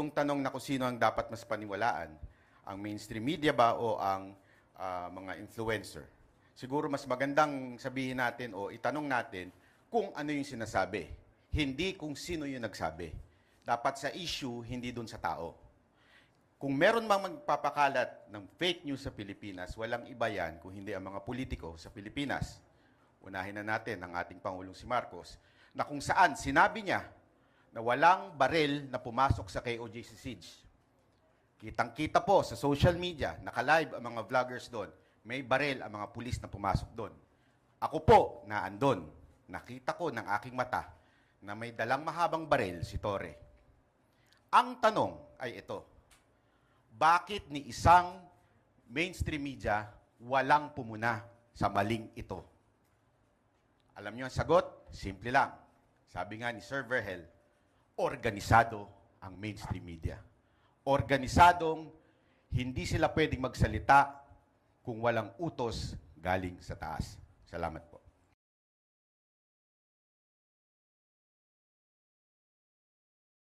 Yung tanong na kung sino ang dapat mas paniwalaan, ang mainstream media ba o ang ah, mga influencer? Siguro mas magandang sabihin natin o itanong natin kung ano yung sinasabi. Hindi kung sino yung nagsabi. Dapat sa issue, hindi dun sa tao. Kung meron mang magpapakalat ng fake news sa Pilipinas, walang iba yan kung hindi ang mga politiko sa Pilipinas. Unahin na natin ang ating Pangulong si Marcos, na kung saan sinabi niya na walang baril na pumasok sa KOJC Siege. Kitang-kita po sa social media, naka-live ang mga vloggers doon, may baril ang mga pulis na pumasok doon. Ako po, na andon, nakita ko ng aking mata na may dalang mahabang baril si Torre. Ang tanong ay ito, bakit ni isang mainstream media walang pumuna sa maling ito? Alam niyo ang sagot? Simple lang. Sabi nga ni Sir Verhel, organisado ang mainstream media. Organisadong hindi sila pwedeng magsalita kung walang utos galing sa taas. Salamat po.